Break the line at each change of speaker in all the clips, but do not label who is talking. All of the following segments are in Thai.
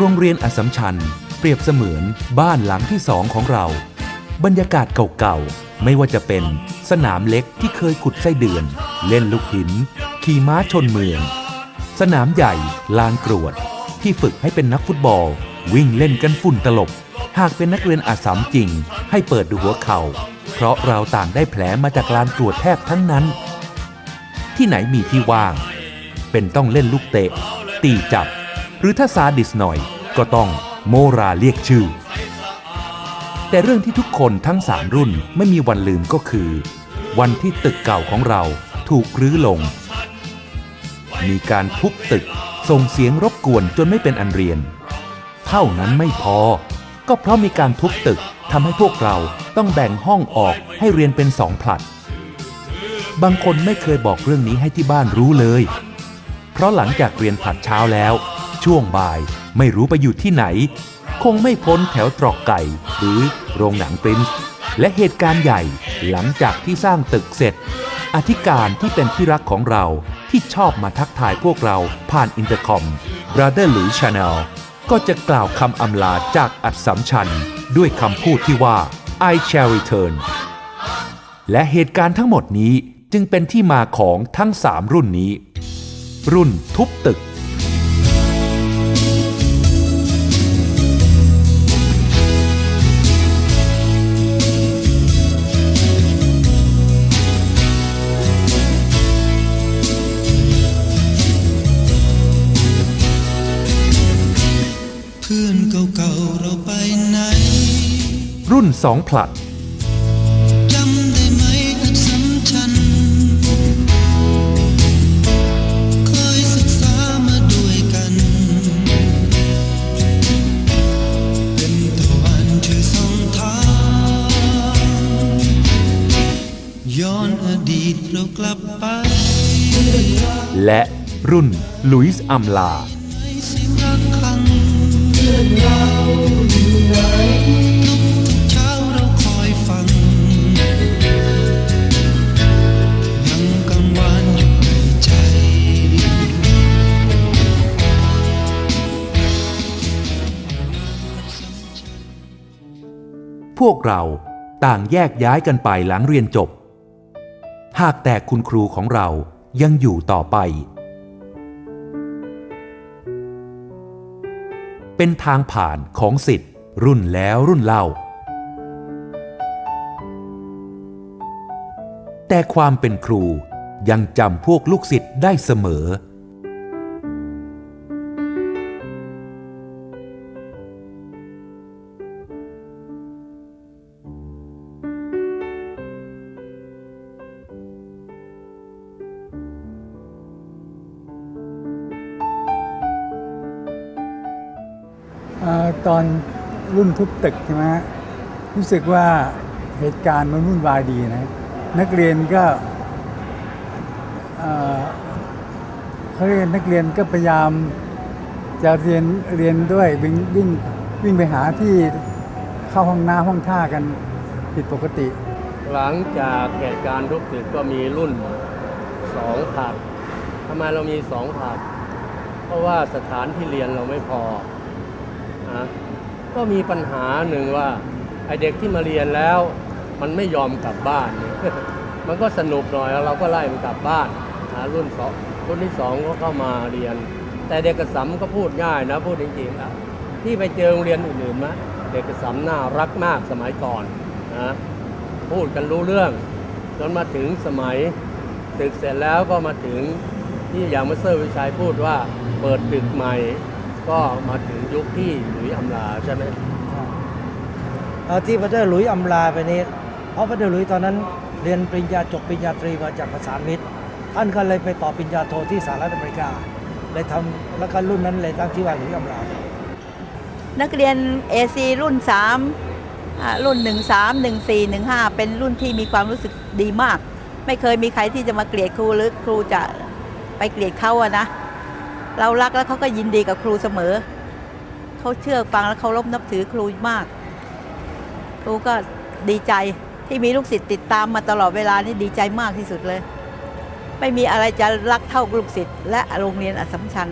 โรงเรียนอสัมชัญ เปรียบเสมือนบ้านหลังที่สองของเรา บรรยากาศเก่าๆ ไม่ว่าจะเป็นสนามเล็กที่เคยขุดไส้เดือน เล่นลูกหิน ขี่ม้าชนเมือง สนามใหญ่ลานกรวด ที่ฝึกให้เป็นนักฟุตบอล วิ่งเล่นกันฝุ่นตลบ หากเป็นนักเรียนอาสามจริง ให้เปิดดูหัวเขา่า เพราะเราต่างได้แผลมาจากลานกรวดแทบทั้งนั้น ที่ไหนมีที่ว่าง เป็นต้องเล่นลูกเตะ ตีจับ หรือถ้าซาดิสหน่อย ก็ต้องโมราเรียกชื่อ แต่เรื่องที่ทุกคนทั้งสามรุ่นไม่มีวันลืมก็คือ วันที่ตึกเก่าของเราถูกรื้อลง มีการทุบตึกส่งเสียงรบกวนจนไม่เป็นอันเรียน เท่านั้นไม่พอ ก็เพราะมีการทุบตึกทำให้พวกเราต้องแบ่งห้องออกให้เรียนเป็นสองผลัด บางคนไม่เคยบอกเรื่องนี้ให้ที่บ้านรู้เลย เพราะหลังจากเรียนผลัดเช้าแล้ว ช่วงบ่าย ไม่รู้ไปอยู่ที่ไหน คงไม่พ้นแถวตรอกไก่ หรือโรงหนังปรินซ์และเหตุการณ์ใหญ่หลังจากที่สร้างตึกเสร็จ อธิการที่เป็นที่รักของเราที่ชอบมาทักทายพวกเราผ่านอินเตอร์คอม Brother หรือ Channel ก็จะกล่าวคำอำลาจากอัดสัมชัน ด้วยคำพูดที่ว่า I shall return และเหตุการณ์ทั้งหมดนี้จึงเป็นที่มาของทั้ง 3 รุ่นนี้ รุ่นทุบตึก
วยส่องทางย้อนอดีตเรากลับไป
และรุ่นลุยส์อัมลา
พว
กเราต่างแยกย้ายกันไปหลังเรียนจบ หากแต่คุณครูของเรายังอยู่ต่อไป เป็นทางผ่านของสิทธิ์รุ่นแล้วรุ่นเล่า แต่ความเป็นครูยังจำพวกลูกศิษย์ได้เสมอ
ตอนรุ่นทุบตึกใช่ไหมฮะรู้สึกว่าเหตุการณ์มันวุ่นวายดีนะ นักเรียนก็เอ่อเขาเรียนนักเรียนก็พยายามจะเรียนเรียนด้วยวิ่งวิ่งวิ่งไปหาที่เข้าห้องน้ำห้องท่ากันผิดปกติ
หลังจากเหตุการณ์ทุกตึกก็มีรุ่นสองผัดทำไมเรามีสองผัดเพราะว่าสถานที่เรียนเราไม่พอ นะก็มีปัญหาหนึ่งว่าไอเด็กที่มาเรียนแล้ว มันไม่ยอมกลับบ้าน มันก็สนุกหน่อยเราก็ไล่มันกลับบ้านนะรุ่นสองรุ่นที่สองก็เข้ามาเรียน แต่เด็กกระสัมก็พูดง่ายนะพูดจริงๆนะที่ไปเจอโรงเรียนอื่นๆมะเด็กกระสัมน่ารักมากสมัยก่อนนะพูดกันรู้เรื่องจนมาถึงสมัยตึกเสร็จแล้วก็มาถึงที่อย่างมาเตอร์วิชัยพูดว่าเปิดตึกใหม่ ก็มาถึงยุคที่หลุยส์อำลาใช่ไหม
เอาที่พระเจ้าหลุยส์อำลาไปนี้ เพราะพระเจ้าหลุยส์ตอนนั้นเรียนปริญญาจบปริญญาตรีมาจากภาษานมิตร ท่านก็เลยไปต่อปริญญาโทที่สหรัฐอเมริกา เลยทำแล้วก็รุ่นนั้นเลยตั้งชื่อว่าหลุยส์อำลา
นักเรียน AC รุ่น3อ่ารุ่น 13 14 15 เป็นรุ่นที่มีความรู้สึกดีมาก ไม่เคยมีใครที่จะมาเกลียดครูหรือครูจะไปเกลียดเขาอะนะ เรารักแล้วเขาก็ยินดีกับครูเสมอ เขาเชื่อฟังแล้วเขารพนับถือครูมาก ครูก็ดีใจที่มีลูกศิษย์ติดตามมาตลอดเวลานี่ดีใจมากที่สุดเลย ไม่มีอะไรจะรักเท่าลูกศิษย์และโรงเรียนอัสสมชัญ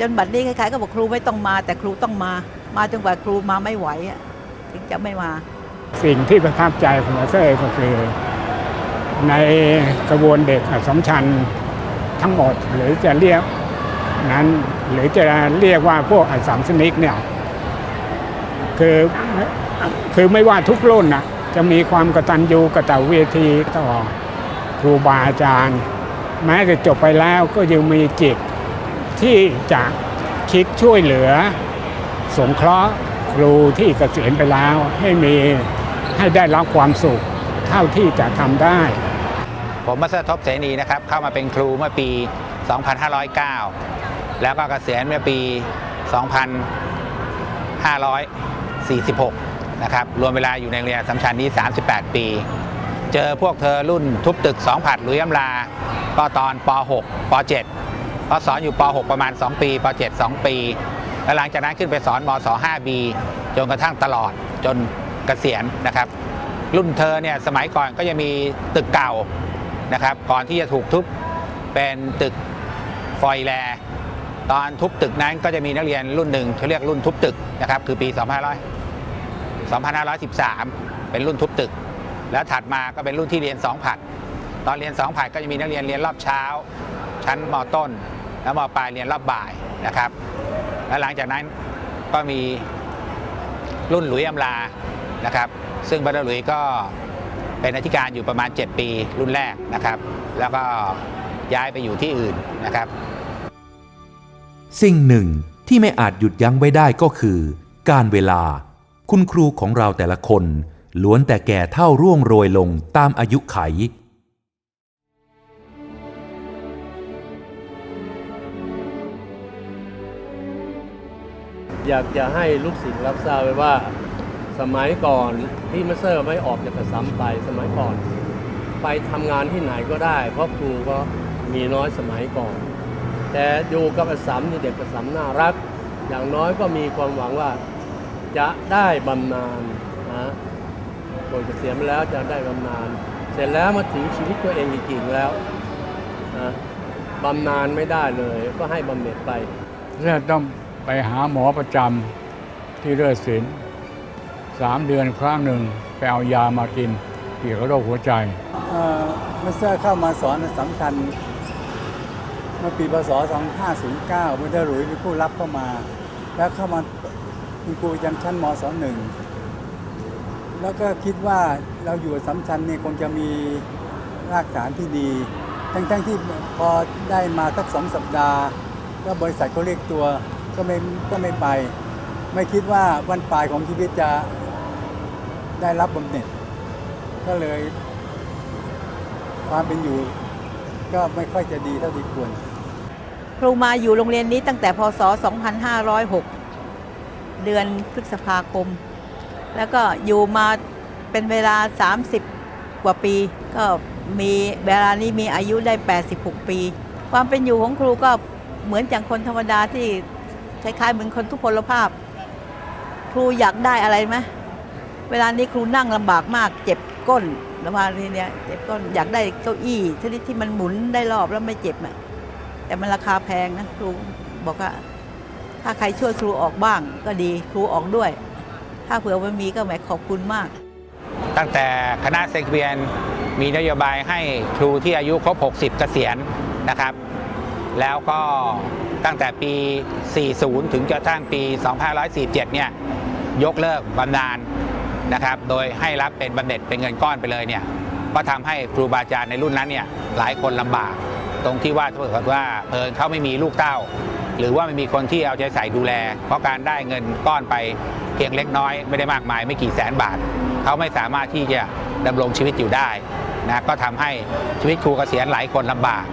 จนบัดนี้ใครๆก็บอกครูไม่ต้องมา แต่ครูต้องมา มาจนกว่าครูมาไม่ไหวถึงจะไม่มา
สิ่งที่ประทับใจของมาเตอร์ก็คือ ในกระบวนเด็กอัสสมชัญทั้งหมดหรือจะเรียก นั้น หรือจะเรียกว่าพวกอัสสัมสนิกเนี่ยคือคือไม่ว่าทุกรุ่นนะจะมีความกตัญญูกตเวทีต่อครูบาอาจารย์ แม้จะจบไปแล้วก็ยังมีจิตที่จะคิดช่วยเหลือ สงเคราะห์ครูที่เกษียณไปแล้วให้มีให้ได้รับความสุขเท่าที่จะทำได้
ผมมัสเตอร์ทบเสนีนะครับ เข้ามาเป็นครูเมื่อปี 2509 แล้วก็เกษียณเมื่อปี 2546 นะครับ รวมเวลาอยู่ในโรงเรียนสสัมชัญนี้ 38 ปี เจอพวกเธอรุ่นทุบตึก 2 ผัดหลุยอำลา ก็ตอนป .6 ป .7 เพราะสอนอยู่ป .6 ประมาณ 2 ปีป .7 2 ปี แล้วหลังจากนั้นขึ้นไปสอนมศ 5B จนกระทั่งตลอดจนเกษียณนะครับ รุ่นเธอเนี่ยสมัยก่อนก็จะมีตึกเก่านะครับ ก่อนที่จะถูกทุบเป็นตึกฟอยแล ตอนทุบตึกนั้นก็จะมีนักเรียนรุ่นหนึ่งเขาเรียกรุ่นทุบตึกนะครับคือปี 2500 2513 เป็นรุ่นทุบตึก แล้วถัดมาก็เป็นรุ่นที่เรียน 2 ผัด ตอนเรียน 2 ผัดก็จะมีนักเรียนเรียนรอบเช้า ชั้นมต้น แล้วมปลายเรียนรอบบ่ายนะครับ แล้วหลังจากนั้นก็มีรุ่นหลุยอำลานะครับ ซึ่งบัตเตอร์หลุยก็เป็นอธิการอยู่ประมาณ 7 ปีรุ่นแรกนะครับ แล้วก็ย้ายไปอยู่ที่อื่นนะครับ
สิ่งหนึ่งที่ไม่อาจหยุดยั้งไว้ได้ก็คือ การเวลา คุณครูของเราแต่ละคนล้วนแต่แก่เท่าร่วงโรยลงตามอายุไข
อยากจะให้ลูกศิษย์รับทราบไว้ว่า สมัยก่อนที่มาเตอร์ไม่ออกจากกระสัมไปสมัยก่อน ไปทำงานที่ไหนก็ได้ เพราะครูก็มีน้อยสมัยก่อน แต่อยู่กับอสสัมนี่เด็กอสสัมน่ารัก อย่างน้อยก็มีความหวังว่าจะได้บำนาญนะคนเกษียณไปแล้วจะได้บำนาญเสร็จแล้วมาถึงชีวิตตัวเองจริงๆแล้วนะบำนาญไม่ได้เลยก็ให้บำเหน็จไป
แล้วต้องไปหาหมอประจำที่เลือดศิลป์สามเดือนครั้งหนึ่งไปเอายามากินเกี่ยวกับโรคหัวใจ
เอ่อมาสเตอร์เข้ามาสอนสำคัญ เมื่อปีพศ 2509มุเดอร์หลุยเป็นผู้รับเข้ามา แล้วเข้ามาเป็นครูประจำชั้นมศหนึ่งแล้วก็คิดว่าเราอยู่สัมชันเนี่ยคงจะมีรากฐานที่ดี ทั้งๆที่พอได้มาสักสองสัปดาห์ ก็บริษัทเขาเรียกตัวก็ไม่ก็ไม่ไป ไม่คิดว่าวันปลายของชีวิตจะได้รับบำเหน็จ ก็เลยความเป็นอยู่ก็ไม่ค่อยจะดีเท่าที่ควร
รูมาอยู่โรงเรียนนี้ตั้งแต่พศ 2506 เดือนพฤษภาคม แล้วก็อยู่มาเป็นเวลา 30 กว่าปี ก็มีเวลานี้มีอายุได้ 86 ปี ความเป็นอยู่ของครูก็เหมือนอย่างคนธรรมดาที่คล้ายๆเหมือนคนทุพพลภาพ ครูอยากได้อะไรไหมเวลานี้ครูนั่งลำบากมาก เจ็บก้นแล้วมาทีเนี้ยเจ็บก้นอยากได้เก้าอี้ชนิดที่มันหมุนได้รอบแล้วไม่เจ็บอะ แต่มันราคาแพงนะครูบอกว่า ถ้าใครช่วยครูออกบ้างก็ดีครูออกด้วย ถ้าเผื่อไม่มีก็แหมขอบคุณมาก
ตั้งแต่คณะเซกเบียนมีนโยบายให้ครูที่อายุครบ 60 เกษียณนะครับ แล้วก็ตั้งแต่ปี 40 ถึงกระทั่งปี 2547 เนี่ยยกเลิกบำนาญนะครับ โดยให้รับเป็นบำเหน็จเป็นเงินก้อนไปเลยเนี่ย ก็ทำให้ครูบาอาจารย์ในรุ่นนั้นเนี่ยหลายคนลำบาก ตรงที่ว่าถ้าเกิดว่าเพลินเขาไม่มีลูกเต้า หรือว่าไม่มีคนที่เอาใจใส่ดูแล เพราะการได้เงินก้อนไปเพียงเล็กน้อยไม่ได้มากมายไม่กี่แสนบาท เขาไม่สามารถที่จะดำรงชีวิตอยู่ได้นะก็ทำให้ชีวิตครูเกษียณหลายคนลำบาก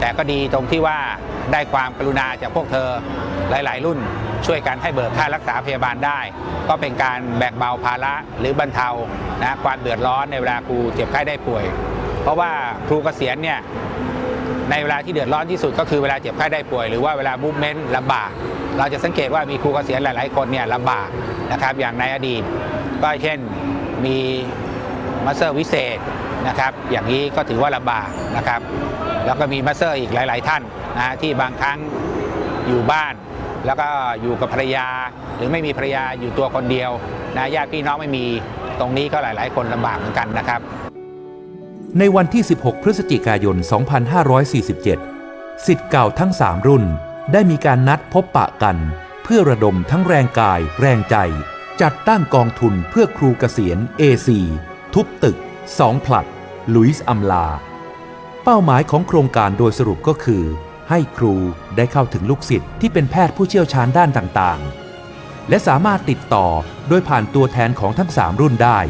แต่ก็ดีตรงที่ว่าได้ความกรุณาจากพวกเธอหลาย ๆ รุ่น ช่วยกันให้เบิกค่ารักษาพยาบาลได้ ก็เป็นการแบ่งเบาภาระหรือบรรเทานะความเดือดร้อนในเวลาครูเจ็บไข้ได้ป่วย เพราะว่าครูเกษียณเนี่ย ในเวลาที่เดือดร้อนที่สุดก็คือเวลาเจ็บไข้ได้ป่วยหรือว่าเวลาบูมเมนต์ลำบาก เราจะสังเกตว่ามีครูเกษียณหลาย ๆ คนเนี่ยลำบากนะครับอย่างในอดีต ก็เช่นมีมาสเตอร์วิเศษนะครับอย่างนี้ก็ถือว่าลำบากนะครับแล้วก็มีมาสเตอร์อีกหลาย ๆ ท่านนะที่บางครั้งอยู่บ้านแล้วก็อยู่กับภรรยา หรือไม่มีภรรยาอยู่ตัวคนเดียวนะญาติพี่น้องไม่มีตรงนี้ก็หลาย ๆ คนลำบากเหมือนกันนะครับ
ในวันที่ 16 พฤศจิกายน 2547 สิทธิ์เก่าทั้ง 3 รุ่นได้มีการนัดพบปะกัน เพื่อระดมทั้งแรงกาย แรงใจ จัดตั้งกองทุนเพื่อครูเกษียณ AC ทุบตึก2ผลัด ลุยส์อัมลา เป้าหมายของโครงการโดยสรุปก็คือ ให้ครูได้เข้าถึงลูกศิษย์ที่เป็นแพทย์ผู้เชี่ยวชาญด้านต่างๆ และสามารถติดต่อโดยผ่านตัวแทนของทั้ง 3 รุ่นได้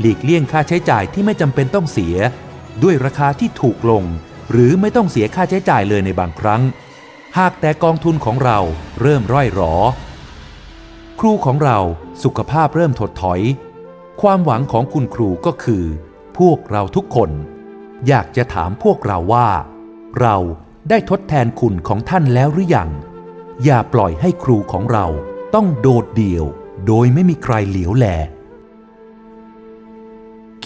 หลีกเลี่ยงค่าใช้จ่ายที่ไม่จำเป็นต้องเสีย ด้วยราคาที่ถูกลง หรือไม่ต้องเสียค่าใช้จ่ายเลยในบางครั้ง หากแต่กองทุนของเราเริ่มร่อยหรอ ครูของเราสุขภาพเริ่มถดถอย ความหวังของคุณครูก็คือ พวกเราทุกคน อยากจะถามพวกเราว่า เราได้ทดแทนคุณของท่านแล้วหรือยังอย่าปล่อยให้ครูของเราต้องโดดเดี่ยว โดยไม่มีใครเหลียวแล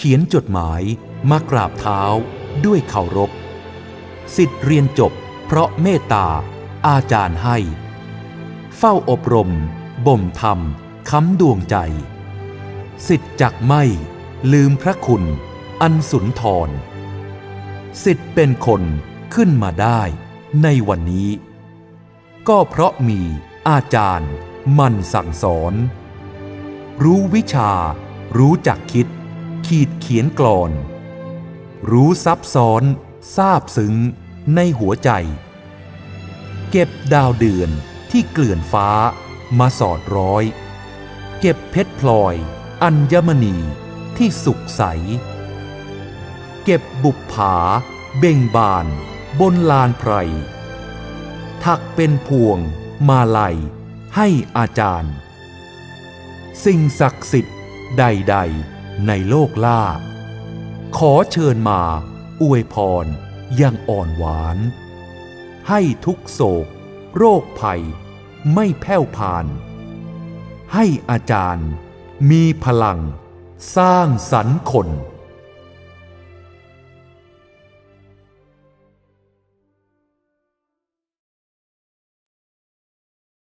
เขียนจดหมายมากราบเท้าด้วยเคารพสิทธิ์เรียนจบ เพราะเมตตา อาจารย์ให้ เฝ้าอบรม บ่มธรรมค้ำดวงใจ สิทธิ์จักไม่ ลืมพระคุณ อันสุนทร สิทธิ์เป็นคนขึ้นมาได้ ในวันนี้ ก็เพราะมีอาจารย์ มันสั่งสอน รู้วิชา รู้จักคิด ขีดเขียนกลอน รู้ซับซ้อนทราบซึ้งในหัวใจ เก็บดาวเดือนที่เกลื่อนฟ้ามาสอดร้อย เก็บเพชรพลอย อัญมณีที่สุขใส เก็บบุปผา เบ่งบาน บนลานไพร ถักเป็นพวง มาลัย ให้อาจารย์ สิ่งศักดิ์สิทธิ์ใด ๆ ในโลกล่าขอเชิญมา อวยพรอยังอ่อนหวาน ให้ทุกโศก โรคภัย ไม่แผ่วพาน ให้อาจารย์ มีพลัง สร้างสรรค์คน